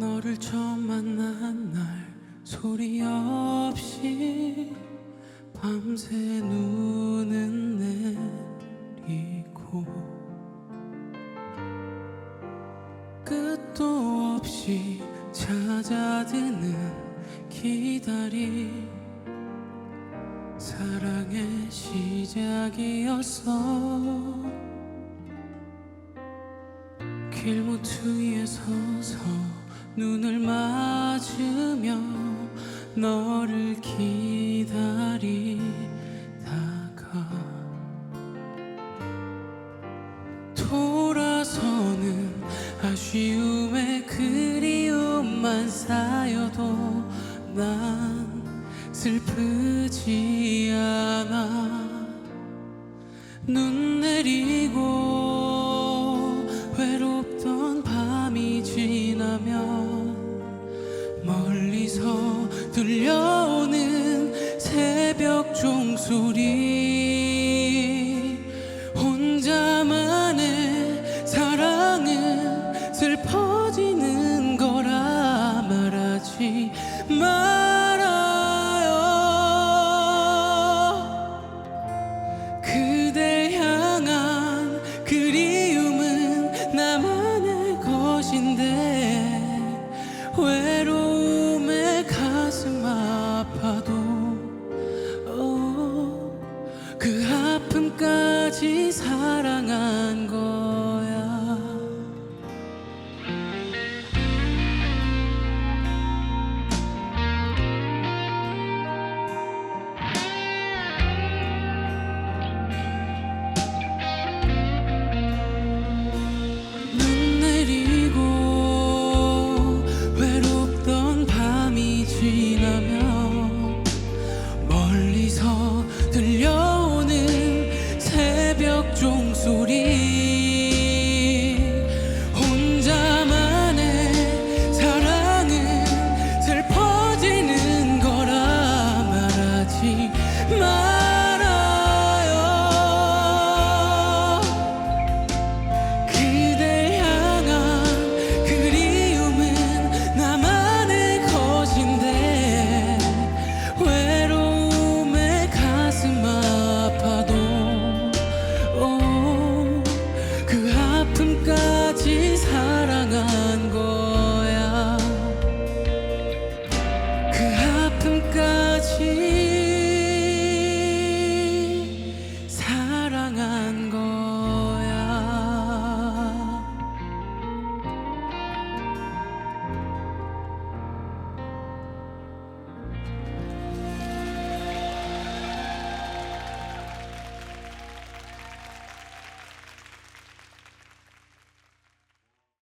너를 처음 만난 날 소리 없이 밤새 눈은 내리고 끝도 없이 찾아드는 기다림. 사랑의 시작이었어. 길모퉁이에 서서 눈을 맞으며 너를 기다리다가 돌아서는 아쉬움에 그리움만 쌓여도 난 슬프지 않아. 눈 내리고 새벽 종소리 아픔까지 사랑한 거 zuri 歌曲。